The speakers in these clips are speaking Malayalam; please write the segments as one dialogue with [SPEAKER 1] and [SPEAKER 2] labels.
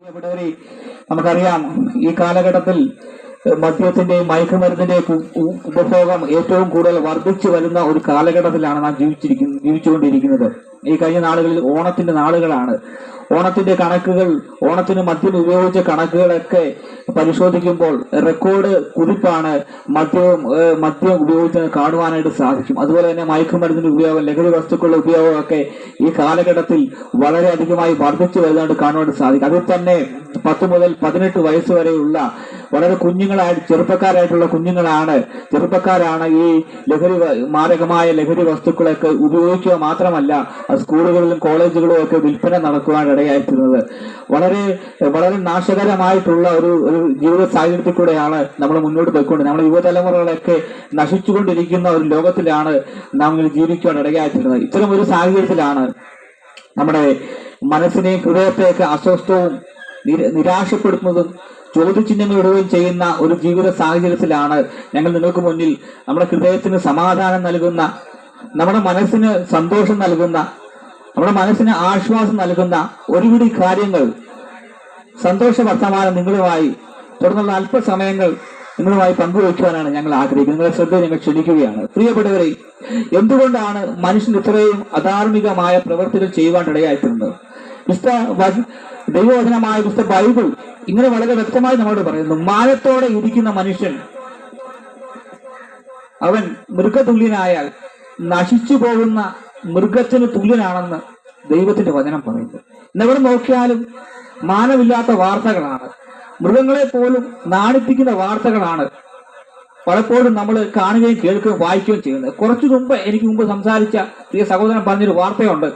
[SPEAKER 1] പ്രിയപ്പെട്ടവരെ നമുക്കറിയാം ഈ കാലഘട്ടത്തിൽ മദ്യത്തിന്റെയും മയക്കുമരുന്നിന്റെയും ഉപഭോഗം ഏറ്റവും കൂടുതൽ വർദ്ധിച്ചു വരുന്ന ഒരു കാലഘട്ടത്തിലാണ് നാം ജീവിച്ചിരിക്കുന്നത് ജീവിച്ചുകൊണ്ടിരിക്കുന്നത്. ഈ കഴിഞ്ഞ നാളുകളിൽ ഓണത്തിന്റെ നാളുകളാണ്. ഓണത്തിന്റെ കണക്കുകൾ ഓണത്തിന് മദ്യം ഉപയോഗിച്ച കണക്കുകളൊക്കെ പരിശോധിക്കുമ്പോൾ റെക്കോർഡ് കുതിപ്പാണ് മദ്യവും മദ്യം ഉപയോഗിച്ച് കാണുവാനായിട്ട് സാധിക്കും. അതുപോലെ തന്നെ മയക്കുമരുന്നിന്റെ ഉപയോഗം ലഹരി വസ്തുക്കളുടെ ഉപയോഗമൊക്കെ ഈ കാലഘട്ടത്തിൽ വളരെയധികമായി വർദ്ധിച്ചു വരുന്നതായിട്ട് കാണുവാനായിട്ട് സാധിക്കും. അതിൽ തന്നെ പത്ത് മുതൽ പതിനെട്ട് വയസ്സ് വരെയുള്ള വളരെ കുഞ്ഞുങ്ങളായിട്ട് ചെറുപ്പക്കാരായിട്ടുള്ള കുഞ്ഞുങ്ങളാണ്. ചെറുപ്പക്കാരാണ് ഈ ലഹരി മാരകമായ ലഹരി വസ്തുക്കളൊക്കെ ഉപയോഗിക്കുക മാത്രമല്ല സ്കൂളുകളിലും കോളേജുകളിലും ഒക്കെ വിൽപ്പന നടക്കുവാൻ ഇടയായിത്തീരുന്നത് വളരെ വളരെ നാശകരമായിട്ടുള്ള ഒരു ഒരു ജീവിത സാഹചര്യത്തിൽ കൂടെയാണ് നമ്മൾ മുന്നോട്ട് പോയിക്കൊണ്ട് നമ്മുടെ യുവതലമുറകളൊക്കെ നശിച്ചുകൊണ്ടിരിക്കുന്ന ഒരു ലോകത്തിലാണ് നമ്മൾ ജീവിക്കുവാൻ ഇടയായിത്തീരുന്നത് ഇത്തരം ഒരു സാഹചര്യത്തിലാണ് നമ്മുടെ മനസ്സിനെയും ഹൃദയത്തെയൊക്കെ അസ്വസ്ഥവും നിര- നിരാശപ്പെടുത്തുന്നതും ചോദ്യചിഹ്നങ്ങൾ ഇടുകയും ചെയ്യുന്ന ഒരു ജീവിത സാഹചര്യത്തിലാണ് ഞങ്ങൾ നിങ്ങൾക്ക് മുന്നിൽ നമ്മുടെ ഹൃദയത്തിന് സമാധാനം നൽകുന്ന നമ്മുടെ മനസ്സിന് സന്തോഷം നൽകുന്ന നമ്മുടെ മനസ്സിന് ആശ്വാസം നൽകുന്ന ഒരുപിടി കാര്യങ്ങൾ. സന്തോഷ വർത്തമാനം നിങ്ങളുമായി തുടർന്നുള്ള അല്പസമയങ്ങൾ നിങ്ങളുമായി പങ്കുവയ്ക്കുവാനാണ് ഞങ്ങൾ ആഗ്രഹിക്കുന്നത്. നിങ്ങളെ ശ്രദ്ധ ഞങ്ങൾ ക്ഷണിക്കുകയാണ്. പ്രിയപ്പെട്ടവരെ എന്തുകൊണ്ടാണ് മനുഷ്യൻ ഇത്രയും അധാർമികമായ പ്രവൃത്തികൾ ചെയ്യുവാൻ വച- ദൈവവചനമായ വിശുദ്ധ ബൈബിൾ ഇങ്ങനെ വളരെ വ്യക്തമായി നമ്മളോട് പറയുന്നു. മാനത്തോടെ ഇരിക്കുന്ന മനുഷ്യൻ അവൻ മൃഗതുല്യനായാൽ നശിച്ചു പോകുന്ന മൃഗത്തിന് തുല്യനാണെന്ന് ദൈവത്തിന്റെ വചനം പറയുന്നു. എന്നെവിടെ നോക്കിയാലും മാനമില്ലാത്ത വാർത്തകളാണ്. മൃഗങ്ങളെ പോലും നാണിപ്പിക്കുന്ന വാർത്തകളാണ് പലപ്പോഴും നമ്മൾ കാണുകയും കേൾക്കുകയും വായിക്കുകയും ചെയ്യുന്നത്. കുറച്ചു മുമ്പ് എനിക്ക് മുമ്പ് സംസാരിച്ച പ്രിയ സഹോദരൻ പറഞ്ഞൊരു വാർത്തയുണ്ട്.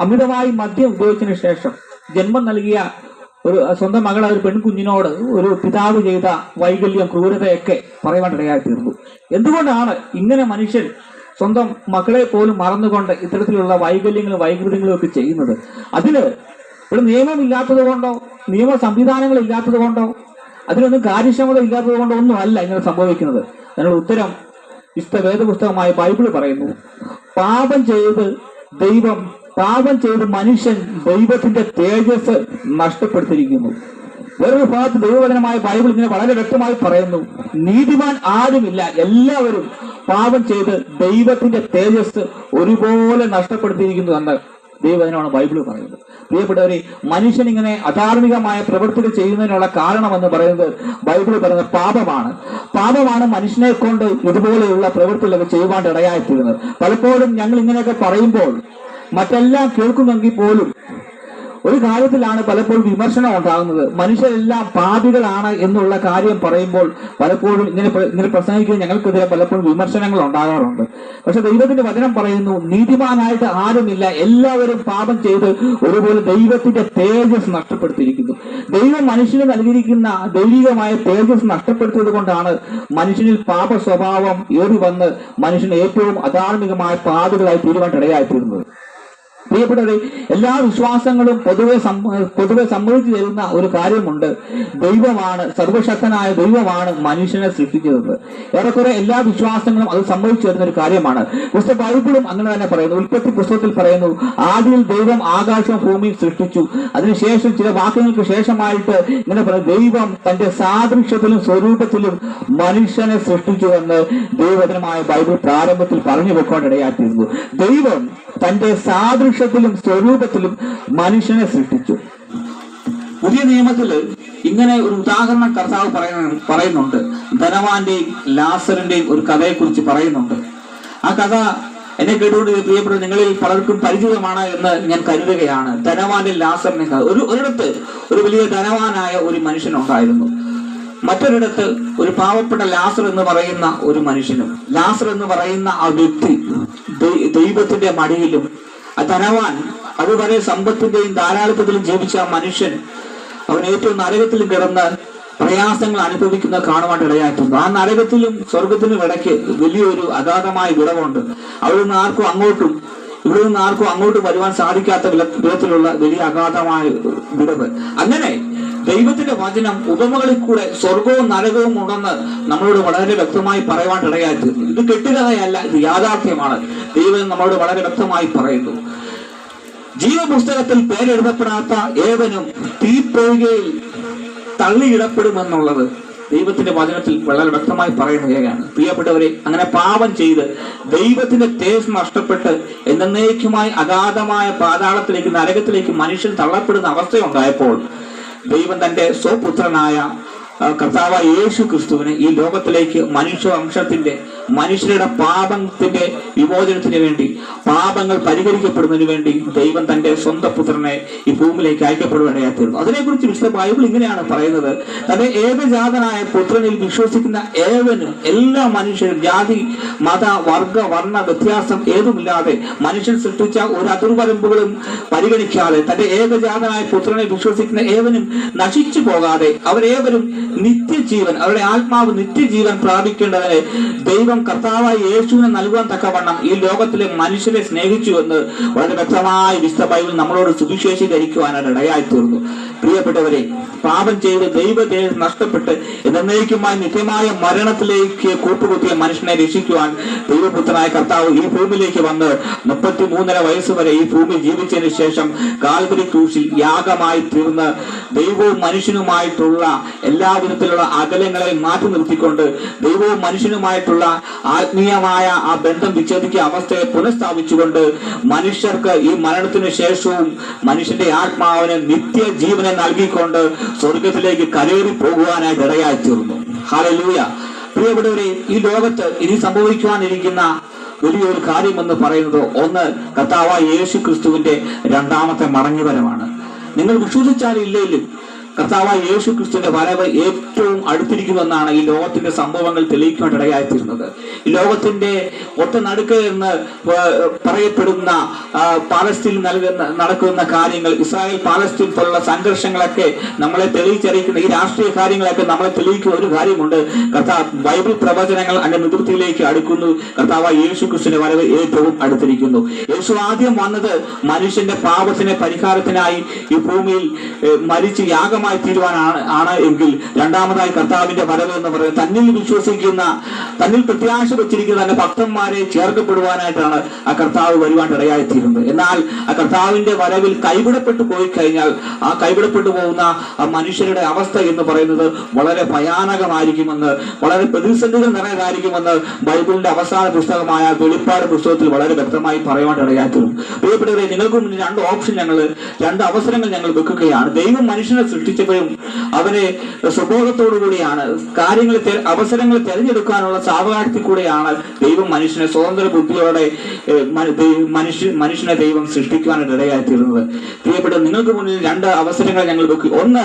[SPEAKER 1] അമിതമായി മദ്യം ഉപയോഗിച്ചതിന് ശേഷം ജന്മം നൽകിയ ഒരു സ്വന്തം മകൾ ഒരു പെൺകുഞ്ഞിനോട് ഒരു പിതാവ് ചെയ്ത വൈകല്യം ക്രൂരതയൊക്കെ പറയുവാൻ ഇടയായി തീർന്നു എന്തുകൊണ്ടാണ് ഇങ്ങനെ മനുഷ്യൻ സ്വന്തം മക്കളെ പോലും മറന്നുകൊണ്ട് ഇത്തരത്തിലുള്ള വൈകല്യങ്ങളും വൈകൃതങ്ങളും ഒക്കെ ചെയ്യുന്നത്? അതിന് ഒരു നിയമമില്ലാത്തത് കൊണ്ടോ നിയമ സംവിധാനങ്ങൾ ഇല്ലാത്തത് കൊണ്ടോ അതിനൊന്നും കാര്യക്ഷമത ഇല്ലാത്തത് കൊണ്ടോ ഒന്നും അല്ല ഇങ്ങനെ സംഭവിക്കുന്നത്. അതിനുള്ള ഉത്തരം വിശുദ്ധ വേദപുസ്തകമായ ബൈബിൾ പറയുന്നു. പാപം ചെയ്ത് ദൈവം പാപം ചെയ്ത് മനുഷ്യൻ ദൈവത്തിന്റെ തേജസ് നഷ്ടപ്പെടുത്തിയിരിക്കുന്നു. വേറൊരു ഭാഗത്ത് ദൈവവചനമായ ബൈബിൾ ഇതിനെ വളരെ വ്യക്തമായി പറയുന്നു. നീതിമാൻ ആരുമില്ല. എല്ലാവരും പാപം ചെയ്ത് ദൈവത്തിന്റെ തേജസ് ഒരുപോലെ നഷ്ടപ്പെടുത്തിയിരിക്കുന്നു എന്ന് ദൈവവചനമാണ് ബൈബിൾ പറയുന്നത്. പ്രിയപ്പെട്ടവരെ മനുഷ്യൻ ഇങ്ങനെ അധാർമികമായ പ്രവൃത്തികൾ ചെയ്യുന്നതിനുള്ള കാരണമെന്ന് പറയുന്നത് ബൈബിൾ പറയുന്നത് പാപമാണ്. പാപമാണ് മനുഷ്യനെ കൊണ്ട് ഇതുപോലെയുള്ള പ്രവൃത്തികളൊക്കെ ചെയ്യുവാൻ ഇടയായിത്തീരുന്നത്. പലപ്പോഴും ഞങ്ങൾ ഇങ്ങനെയൊക്കെ പറയുമ്പോൾ മറ്റെല്ലാം കേൾക്കുമെങ്കിൽ പോലും ഒരു കാര്യത്തിലാണ് പലപ്പോഴും വിമർശനം ഉണ്ടാകുന്നത്. മനുഷ്യരെല്ലാം പാപികളാണ് എന്നുള്ള കാര്യം പറയുമ്പോൾ പലപ്പോഴും ഇങ്ങനെ ഇങ്ങനെ പ്രസംഗിക്കുന്ന ഞങ്ങൾക്കെതിരെ പലപ്പോഴും വിമർശനങ്ങൾ ഉണ്ടാകാറുണ്ട്. പക്ഷെ ദൈവത്തിന്റെ വചനം പറയുന്നു നീതിമാനായിട്ട് ആരുമില്ല. എല്ലാവരും പാപം ചെയ്ത് ഒരുപോലെ ദൈവത്തിന്റെ തേജസ് നഷ്ടപ്പെടുത്തിയിരിക്കുന്നു. ദൈവം മനുഷ്യന് നൽകിയിരിക്കുന്ന ദൈവികമായ തേജസ് നഷ്ടപ്പെടുത്തിയത് കൊണ്ടാണ് മനുഷ്യനിൽ പാപ സ്വഭാവം ഏറി വന്ന് മനുഷ്യന് ഏറ്റവും അധാർമികമായ പാപികളായി തീരുവാൻ ഇടയായിത്തീരുന്നത്. പ്രിയപ്പെട്ടവരെ എല്ലാ വിശ്വാസങ്ങളും പൊതുവെ പൊതുവെ സമ്മതിച്ചു തരുന്ന ഒരു കാര്യമുണ്ട്. ദൈവമാണ് സർവശക്തനായ ദൈവമാണ് മനുഷ്യനെ സൃഷ്ടിച്ചത്. ഏറെക്കുറെ എല്ലാ വിശ്വാസങ്ങളും അത് സമ്മതിച്ചു തരുന്ന ഒരു കാര്യമാണ്. പുസ്തക ബൈബിളും അങ്ങനെ തന്നെ പറയുന്നു. ഉൽപ്പത്തി പുസ്തകത്തിൽ പറയുന്നു ആദ്യയിൽ ദൈവം ആകാശവും ഭൂമിയും സൃഷ്ടിച്ചു. അതിനുശേഷം ചില വാക്യങ്ങൾക്ക് ശേഷമായിട്ട് ഇങ്ങനെ പറയും ദൈവം തന്റെ സാദൃശ്യത്തിലും സ്വരൂപത്തിലും മനുഷ്യനെ സൃഷ്ടിച്ചു എന്ന് ദൈവവചനമായ ബൈബിൾ പ്രാരംഭത്തിൽ പറഞ്ഞു വെക്കൊണ്ടിടയാക്കിയിരുന്നു ദൈവം തന്റെ സാദൃശ്യത്തിലും സ്വരൂപത്തിലും മനുഷ്യനെ സൃഷ്ടിച്ചു. പുതിയ നിയമത്തിൽ ഇങ്ങനെ ഒരു ഉദാഹരണം കർത്താവ് പറയുന്ന പറയുന്നുണ്ട്. ധനവാന്റെയും ലാസറിന്റെയും ഒരു കഥയെ കുറിച്ച് പറയുന്നുണ്ട്. ആ കഥ എന്നെ കേട്ടുകൊണ്ട് പ്രിയപ്പെട്ട നിങ്ങളിൽ പലർക്കും പരിചിതമാണ് എന്ന് ഞാൻ കരുതുകയാണ്. ധനവാന്റെ ലാസറിനെ. ഒരു ഒരിടത്ത് ഒരു വലിയ ധനവാനായ ഒരു മനുഷ്യനുണ്ടായിരുന്നു മറ്റൊരിടത്ത് ഒരു പാവപ്പെട്ട ലാസർ എന്ന് പറയുന്ന ഒരു മനുഷ്യനും ലാസർ എന്ന് പറയുന്ന ആ വ്യക്തി ദൈവത്തിന്റെ മടിയിലും ധനവാൻ അതുവരെ സമ്പത്തിന്റെയും ധാരാളിത്തത്തിലും ജീവിച്ച മനുഷ്യൻ അവൻ ഏറ്റവും നരകത്തിലും കിടന്ന് പ്രയാസങ്ങൾ അനുഭവിക്കുന്ന കാണുവാൻ ഇടയായിട്ടുണ്ട്. ആ നരകത്തിലും സ്വർഗത്തിനും ഇടയ്ക്ക് വലിയൊരു അഗാധമായ വിടവുണ്ട്. അവിടെ നിന്ന് ആർക്കും അങ്ങോട്ടും ഇവിടെ നിന്ന് ആർക്കും അങ്ങോട്ടും വരുവാൻ സാധിക്കാത്ത വിധത്തിലുള്ള വലിയ അഗാധമായ വിടവ്. അങ്ങനെ ദൈവത്തിന്റെ വചനം ഉപമകളിൽ കൂടെ സ്വർഗവും നരകവും ഉണ്ടെന്ന് നമ്മളോട് വളരെ വ്യക്തമായി പറയുവാൻ ഇടയായിത്തീർന്നു. ഇത് കെട്ടുകഥയല്ല ഇത് യാഥാർത്ഥ്യമാണ്. ദൈവം നമ്മളോട് വളരെ വ്യക്തമായി പറയുന്നു. ജീവപുസ്തകത്തിൽ പേരെഴുതപ്പെടാത്ത ഏവനും തീപ്പൊഴുകയിൽ തള്ളിയിടപ്പെടുമെന്നുള്ളത് ദൈവത്തിന്റെ വചനത്തിൽ വളരെ വ്യക്തമായി പറയുന്ന രേഖയാണ്. പ്രിയപ്പെട്ടവരെ അങ്ങനെ പാപം ചെയ്ത് ദൈവത്തിന്റെ തേജ് നഷ്ടപ്പെട്ട് എന്നേക്കുമായി അഗാധമായ പാതാളത്തിലേക്ക് നരകത്തിലേക്ക് മനുഷ്യൻ തള്ളപ്പെടുന്ന അവസ്ഥയുണ്ടായപ്പോൾ ദൈവം തന്റെ സ്വപുത്രനായ കർത്താവ് യേശു ക്രിസ്തുവിനെ ഈ ലോകത്തിലേക്ക് മനുഷ്യവംശത്തിന്റെ മനുഷ്യരുടെ പാപത്തിന്റെ വിമോചനത്തിന് വേണ്ടി പാപങ്ങൾ പരിഹരിക്കപ്പെടുന്നതിന് വേണ്ടി ദൈവം തന്റെ സ്വന്തം പുത്രനെ ഈ ഭൂമിയിലേക്ക് അയക്കപ്പെടുവേണ്ടതായിരുന്നു അതിനെക്കുറിച്ച് വിശുദ്ധ ബൈബിൾ ഇങ്ങനെയാണ് പറയുന്നത്. തന്റെ ഏകജാതനായ പുത്രനിൽ വിശ്വസിക്കുന്ന ഏവനും എല്ലാ മനുഷ്യരും ജാതി മത വർഗ വർണ വ്യത്യാസം ഏതുമില്ലാതെ മനുഷ്യൻ സൃഷ്ടിച്ച ഒരു അതിർവരമ്പുകളും പരിഗണിക്കാതെ തന്റെ ഏകജാതനായ പുത്രനെ വിശ്വസിക്കുന്ന ഏവനും നശിച്ചു പോകാതെ അവരേവരും നിത്യജീവൻ അവരുടെ ആത്മാവ് നിത്യജീവൻ പ്രാപിക്കേണ്ടതിനെ ദൈവം കർത്താവായ യേശുവിനെ നൽകുവാൻ തക്കവണ്ണം ഈ ലോകത്തിലെ മനുഷ്യരെ സ്നേഹിച്ചു എന്ന് വളരെ വ്യക്തമായി വിശുദ്ധ ബൈബിൾ നമ്മളോട് സുവിശേഷീകരിക്കുവാനായിട്ട് ഇടയായി തീർന്നു പ്രിയപ്പെട്ടവരെ പാപം ചെയ്ത് ദൈവത്തെ നഷ്ടപ്പെട്ട് എന്നേക്കുമായി നിത്യമായ മരണത്തിലേക്ക് കൂട്ടുകുത്തിയ മനുഷ്യനെ രക്ഷിക്കുവാൻ ദൈവപുത്രനായ കർത്താവ് ഈ ഭൂമിയിലേക്ക് വന്ന് മുപ്പത്തി മൂന്നര വയസ്സ് വരെ ഈ ഭൂമി ജീവിച്ചതിന് ശേഷം കാൽവരി ക്രൂശിൽ യാഗമായി തീർന്ന് ദൈവവും മനുഷ്യനുമായിട്ടുള്ള എല്ലാ വിധത്തിലുള്ള അകലങ്ങളെ മാറ്റി നിർത്തിക്കൊണ്ട് ദൈവവും മനുഷ്യനുമായിട്ടുള്ള ആത്മീയമായ ആ ബന്ധം വിച്ഛേദിക്കുക അവസ്ഥയെ പുനഃസ്ഥാപിച്ചുകൊണ്ട് മനുഷ്യർക്ക് ഈ മരണത്തിന് ശേഷവും മനുഷ്യന്റെ ആത്മാവിന് നിത്യ ജീവനെ നൽകിക്കൊണ്ട് സ്വർഗത്തിലേക്ക് കരേറി പോകുവാനായിട്ട് ഇടയായി തീർന്നു. ഹാലലൂയ പ്രിയപ്പെട്ടവരെ ഈ ലോകത്ത് ഇനി സംഭവിക്കുവാനിരിക്കുന്ന വലിയൊരു കാര്യമെന്ന് പറയുന്നത് ഒന്ന് കർത്താവായ യേശു ക്രിസ്തുവിന്റെ രണ്ടാമത്തെ മടങ്ങിവരമാണ് നിങ്ങൾ വിശ്വസിച്ചാലും ഇല്ലെങ്കിലും കർത്താവായ യേശു ക്രിസ്തുവിന്റെ വരവ് ഏറ്റവും അടുത്തിരിക്കുമെന്നാണ് ഈ ലോകത്തിന്റെ സംഭവങ്ങൾ ഇടയായിത്തീരുന്നത് ഈ ലോകത്തിന്റെ ഒത്ത നടുക്ക് എന്ന് പറയപ്പെടുന്ന പാലസ്തീൻ നൽകുന്ന നടക്കുന്ന കാര്യങ്ങൾ ഇസ്രായേൽ പാലസ്തീൻ പോലുള്ള സംഘർഷങ്ങളൊക്കെ നമ്മളെ തെളിയിച്ചറിയിക്കുന്ന ഈ രാഷ്ട്രീയ കാര്യങ്ങളൊക്കെ നമ്മളെ തെളിയിക്കുന്ന ഒരു കാര്യമുണ്ട്. കർത്താവ് ബൈബിൾ പ്രവചനങ്ങൾ അതിന്റെ നിവൃത്തിയിലേക്ക് അടുക്കുന്നു. കർത്താവ് യേശു ക്രിസ്തുവിന്റെ വരവ് ഏറ്റവും അടുത്തിരിക്കുന്നു. യേശു ആദ്യം വന്നത് മനുഷ്യന്റെ പാപത്തിന് പരിഹാരത്തിനായി ഈ ഭൂമിയിൽ മരിച്ച് മരിച്ച് യാഗമായി തീരുവാനാണ് ആണ് എങ്കിൽ രണ്ടാമതായി കർത്താവിന്റെ വരവ് എന്ന് പറയുന്നത് തന്നിൽ വിശ്വസിക്കുന്ന തന്നിൽ പ്രത്യാശ വെച്ചിരിക്കുന്ന തന്റെ ഭക്തന്മാരെ ചേർക്കപ്പെടുവാനായിട്ടാണ് ആ കർത്താവ് വരുവാൻ ഇടയായിത്തീരുന്നത് എന്നാൽ ആ കർത്താവിന്റെ വരവിൽ കൈവിടപ്പെട്ടു പോയി കഴിഞ്ഞാൽ ആ കൈവിടപ്പെട്ടു പോകുന്ന ആ മനുഷ്യരുടെ അവസ്ഥ എന്ന് പറയുന്നത് വളരെ ഭയാനകമായിരിക്കുമെന്ന് വളരെ പ്രതിസന്ധികൾ നിറഞ്ഞതായിരിക്കുമെന്ന് ബൈബിളിന്റെ അവസാന പുസ്തകമായ വെളിപ്പാട് പുസ്തകത്തിൽ വളരെ വ്യക്തമായി പറയുവാൻ ഇടയായിത്തീരും പ്രിയപ്പെട്ടവരെ നിങ്ങൾക്ക് മുന്നിൽ രണ്ട് ഓപ്ഷൻ ഞങ്ങൾ രണ്ട് അവസരങ്ങൾ ഞങ്ങൾ വെക്കുകയാണ്. ദൈവം മനുഷ്യനെ സൃഷ്ടിച്ചപ്പോഴും അവനെ അവരെ സ്വബോധത്തോടുകൂടിയാണ് കാര്യങ്ങൾ അവസരങ്ങൾ തിരഞ്ഞെടുക്കാനുള്ള സാവകാശത്തിൽ കൂടെയാണ് ദൈവം മനുഷ്യനെ സ്വതന്ത്ര ബുദ്ധിയോടെ മനുഷ്യ മനുഷ്യനെ ദൈവം സൃഷ്ടിക്കുവാനായിട്ട് ഇടയായിത്തീരുന്നത് പ്രിയപ്പെട്ട നിങ്ങൾക്ക് മുന്നിൽ രണ്ട് അവസരങ്ങൾ ഞങ്ങൾ വെക്കും. ഒന്ന്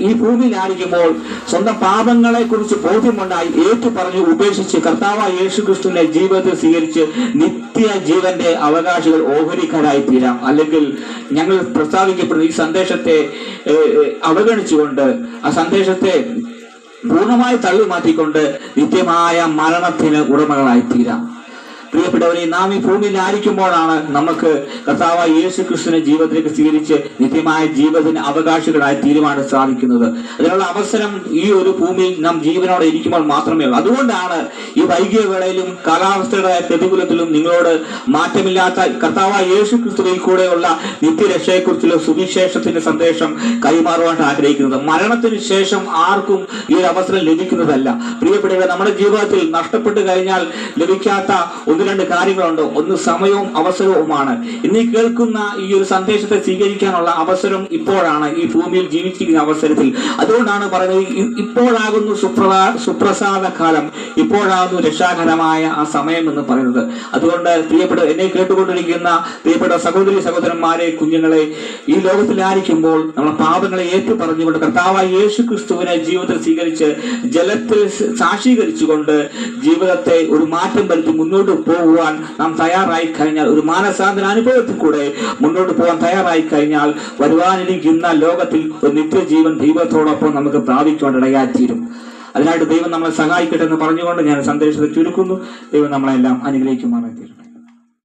[SPEAKER 1] ഈ ഭൂമിയിലായിരിക്കുമ്പോൾ സ്വന്തം പാപങ്ങളെ കുറിച്ച് ബോധ്യമുണ്ടായി ഏറ്റു പറഞ്ഞു ഉപേക്ഷിച്ച് കർത്താവായ യേശു ക്രിസ്തുവിനെ ജീവിതത്തിൽ സ്വീകരിച്ച് നിത്യ ജീവന്റെ അവകാശികൾ ഓഹരിക്കാരായി തീരാം. അല്ലെങ്കിൽ ഞങ്ങൾ പ്രസ്താവിക്കപ്പെടുന്ന ഈ സന്ദേശത്തെ ഏഹ്, അവഗണിച്ചുകൊണ്ട് ആ സന്ദേശത്തെ പൂർണമായി തള്ളി മാറ്റിക്കൊണ്ട് നിത്യമായ മരണത്തിന് ഉടമകളായി തീരാം പ്രിയപ്പെട്ടവരെ നാം ഈ ഭൂമിയിൽ ആയിരിക്കുമ്പോഴാണ് നമുക്ക് കർത്താവ് യേശു ക്രിസ്തുവിനെ ജീവിതത്തിലേക്ക് സ്വീകരിച്ച് നിത്യമായ ജീവിതത്തിന് അവകാശികളായി തീരുമാനം സാധിക്കുന്നത്. അതിനുള്ള അവസരം ഈ ഒരു ഭൂമിയിൽ നാം ജീവനോടെ ഇരിക്കുമ്പോൾ മാത്രമേ ഉള്ളൂ. അതുകൊണ്ടാണ് ഈ വൈകിയ വേളയിലും കാലാവസ്ഥയുടെ പ്രതികൂലത്തിലും നിങ്ങളോട് മാറ്റമില്ലാത്ത കർത്താവ് യേശു ക്രിസ്തുവിൽ കൂടെയുള്ള നിത്യരക്ഷയെക്കുറിച്ചുള്ള സുവിശേഷത്തിന്റെ സന്ദേശം കൈമാറുവാൻ ആഗ്രഹിക്കുന്നത്. മരണത്തിന് ശേഷം ആർക്കും ഈ ഒരു അവസരം ലഭിക്കുന്നതല്ല. പ്രിയപ്പെട്ടവരെ നമ്മുടെ ജീവിതത്തിൽ നഷ്ടപ്പെട്ടു കഴിഞ്ഞാൽ ലഭിക്കാത്ത ഒന്ന് രണ്ട് കാര്യങ്ങളുണ്ട്. ഒന്ന് സമയവും അവസരവുമാണ്. ഇന്ന് കേൾക്കുന്ന ഈ ഒരു സന്ദേശത്തെ സ്വീകരിക്കാനുള്ള അവസരം ഇപ്പോഴാണ് ഈ ഭൂമിയിൽ ജീവിച്ചിരിക്കുന്ന അവസരത്തിൽ. അതുകൊണ്ടാണ് പറയുന്നത് ഇപ്പോഴാകുന്നു സുപ്രദാ സുപ്രസാദ കാലം ഇപ്പോഴാകുന്നു രക്ഷാകരമായ ആ സമയം എന്ന് പറയുന്നത്. അതുകൊണ്ട് പ്രിയപ്പെട്ട എന്നെ കേട്ടുകൊണ്ടിരിക്കുന്ന പ്രിയപ്പെട്ട സഹോദരി സഹോദരന്മാരെ കുഞ്ഞുങ്ങളെ ഈ ലോകത്തിലായിരിക്കുമ്പോൾ നമ്മുടെ പാപങ്ങളെ ഏറ്റു പറഞ്ഞുകൊണ്ട് കർത്താവായ യേശു ക്രിസ്തുവിനെ ജീവിതത്തിൽ സ്വീകരിച്ച് ജലത്തിൽ സാക്ഷീകരിച്ചുകൊണ്ട് ജീവിതത്തെ ഒരു മാറ്റം വരുത്തി മുന്നോട്ട് പോകുവാൻ നാം തയ്യാറായി കഴിഞ്ഞാൽ ഒരു മാനസാന്തര അനുഭവത്തിൽ കൂടെ മുന്നോട്ട് പോകാൻ തയ്യാറായി കഴിഞ്ഞാൽ വരുവാനിരിക്കുന്ന ലോകത്തിൽ ഒരു നിത്യജീവൻ ദൈവത്തോടൊപ്പം നമുക്ക് പ്രാപിക്കുവാൻ ഇടയായിത്തീരും അതിനായിട്ട് ദൈവം നമ്മളെ സഹായിക്കട്ടെ എന്ന് പറഞ്ഞുകൊണ്ട് ഞാൻ സന്ദേശത്തെ ചുരുക്കുന്നു. ദൈവം നമ്മളെല്ലാം അനുഗ്രഹിക്കുമാറായി തീരും